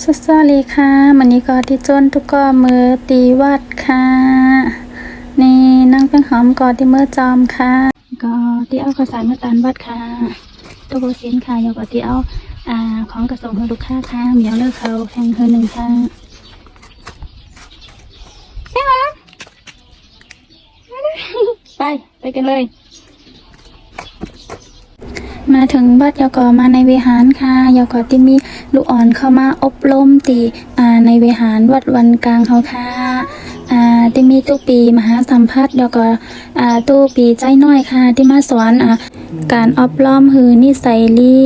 สวัสดีค่ะวันนี้ก็ที่จนทุกก็มือตีวัดค่ะ นี่นั่งเป็นหอมกอที่มือจอมค่ะ ก็ที่เอาข้าวสารมาตานวัดค่ะตัวโบสินค่ะยก็ที่เอาอ่าของกระส่งให้ลูกค้าค่ะเมียวเลิกเขาแข่งเธอหนึ่งค่ะไปไปกันเลย มาถึงวัดยกอมาในวิหารค่ะยกอที่มีลูกอ่อนเข้ามาอบรมตีอ่าในวิหารวัดวันกลางเขาค่ะอ่าที่มีตู้ปีมหาสัมพัทธ์ยกออ่าตู้ปีใจน้อยค่ะ ที่มาสอนอ่าการอบรมหือนิสัยลี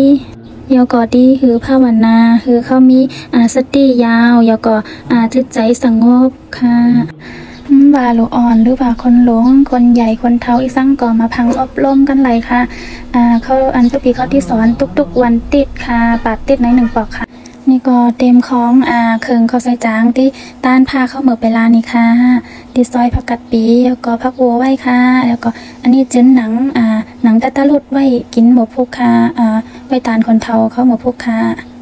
ยกอดีคือภาวนาคือเขามีอาสติยาวยกออ่าจิตใจสงบค่ะ ว่าลูกอ่อนหรือว่าคนหลงคนใหญ่คนเฒ่าอีสังก็มาพังอบรมกันไหลยค่ะอ่าเขาอันทุกปีเขาที่สอนทุกๆ วันติดค่ะปาดติดในหนึ่งปอกค่ะ นี่ก็เต็มของอ่าเคืองเขาใส่จางที่ต้านผ้าเข้าเหมือไปลานี่ค่ะดิซอยผักกัดปีแล้วก็ผักบัวไว้ค่ะ แล้วก็อันนี้จิ้นหนังอ่าหนังตะตะลุดไว้กินหมูพุกค่ะอ่าไว้ตานคนเทาเข้าหมูพุกค่ะ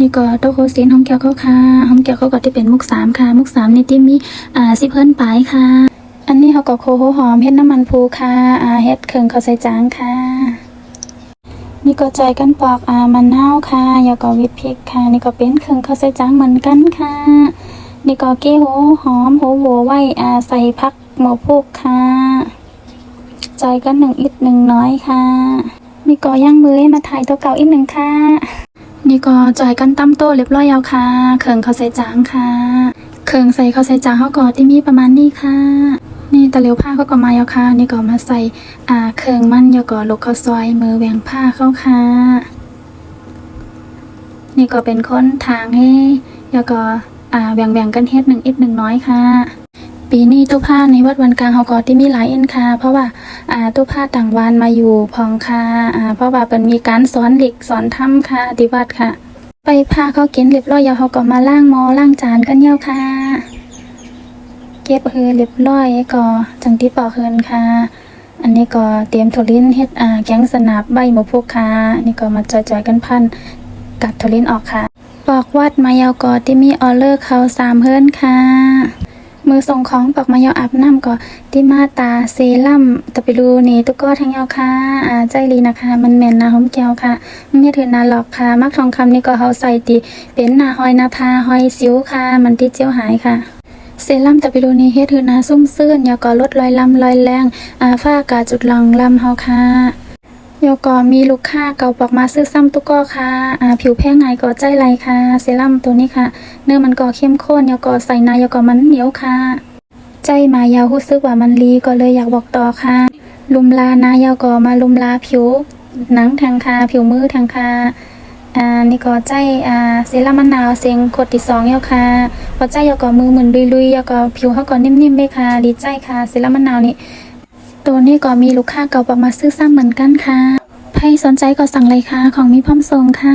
นี่ก็โตโคซีนห้องแก้วเขาค่ะห้องแก้วเขาก็ที่เป็นมุกสามค่ะ มุกสามนี่ที่มีอ่าสิเพิ่นปลายค่ะ อันนี้เขาก็โคโหหอมเฮ็ดน้ำมันพูค่ะอ่าเฮ็ดเครื่องเขาใส่จางค่ะ นี่ก็ใจกันปอกอ่ามะนาค่ะแล้วก็วิปพริกค่ะ นี่ก็เป็นเครื่องเขาใส่จางเหมือนกันค่ะ นี่ก็เกี้โหหอมโหโหไว้อ่าใส่พักหมูพุกค่ะใจกันหนึ่งอิดหนึ่งน้อยค่ะนี่ก็ย่างมือให้มาถ่ายตัวเก่าอีกหนึ่งค่ะ นี่ก็จอยกันตั้มโตเรียบร้อยแล้วค่ะเคืองเขาใส่จางค่ะเคืองใส่เขาใส่จางเขาก็ที่มีประมาณนี้ค่ะ นี่ตะเหลียวผ้าเขาก็มาแล้วค่ะ นี่ก็มาใส่อ่าเคืองมันแล้วก็ลูกเขาซอยมือแหวงผ้าเข้าค่ะ นี่ก็เป็นคนทางให้แล้วก็อ่าแบ่งๆกันเฮ็ดหนึ่งอิดหนึ่งน้อยค่ะ ปีนี้ตู้ผ้าในวัดวันกลางเขาก็ที่มีหลายเอ็นค่ะ เพราะว่า อ่าตู้ผ้าต่างวันมาอยู่พองค่ะอ่าเพราะว่าเป็นมีการสอนหลิกสอนทำค่ะที่วัดค่ะ ไปพาเขากินเรียบร้อยแล้วเขาก็มาล้างมอล้างจานกันเยี่ยวค่ะ เก็บเฮือเรียบร้อยก็จังที่ปอกเฮือนค่ะ อันนี้ก็เตรียมถั่วลิ้นเฮ็ดอ่าแกงสนับใบหมูพุกค่ะนี่ก็มาจอยๆกันพันกัดถั่วลิ้นออกค่ะปอกวัดมายาวกอที่มีออเลอร์เขาสามเฮิรนค่ะ มือส่งของปอกมายาอาบน้ำก็ที่มาตาเซรั่มตะไปรูนี่ตุกก็ทั้งยาวค่ะอาใจลีนะคะ มันแม่นนะหอมแก้วค่ะไม่ถือนาหลอกค่ะ มักทองคำนี่ก็เขาใส่ตีเป็นนาหอยนาพาหอยสิวค่ะ มันที่เจียวหายค่ะเซรั่มตะปิโลนีเฮ็ดห้หน้าซุ่มซื่นยาก็ลดรอยลำรอยแรงอาฝ้ากาจุดหลังลำเฮาค่ะ ยก็มีลูกค้าเก่าปอกมาซื้อซ้ำตุกก็ค่ะอ่าผิวแพ้ง่ายก็ใจไหลค่ะ เซรั่มตัวนี้ค่ะ เนื้อมันก็เข้มข้นยก็ใส่นายาก็มันเหนียวค่ะ ใจมายาวรู้สึกว่ามันลีก็เลยอยากบอกต่อค่ะ ลุมลานายาก็มาลุมลาผิวหนังทางคาผิวมือทางคาอ่านี่ก็ใจอ่าเซรั่มมะนาวเสียงขดที่สองแล้วค่ะพอใจแล้วก็มือเหมือนลุยๆแล้วก็ผิวเขาก็นิ่มๆไปค่ะดีใจค่ะเซรั่มมะนาวนี่ ตัวนี้ก็มีลูกค้าเก่าประมาซื้อซ้ำเหมือนกันค่ะใครสนใจก็สั่งเลยค่ะ ของมีพร้อมส่งค่ะ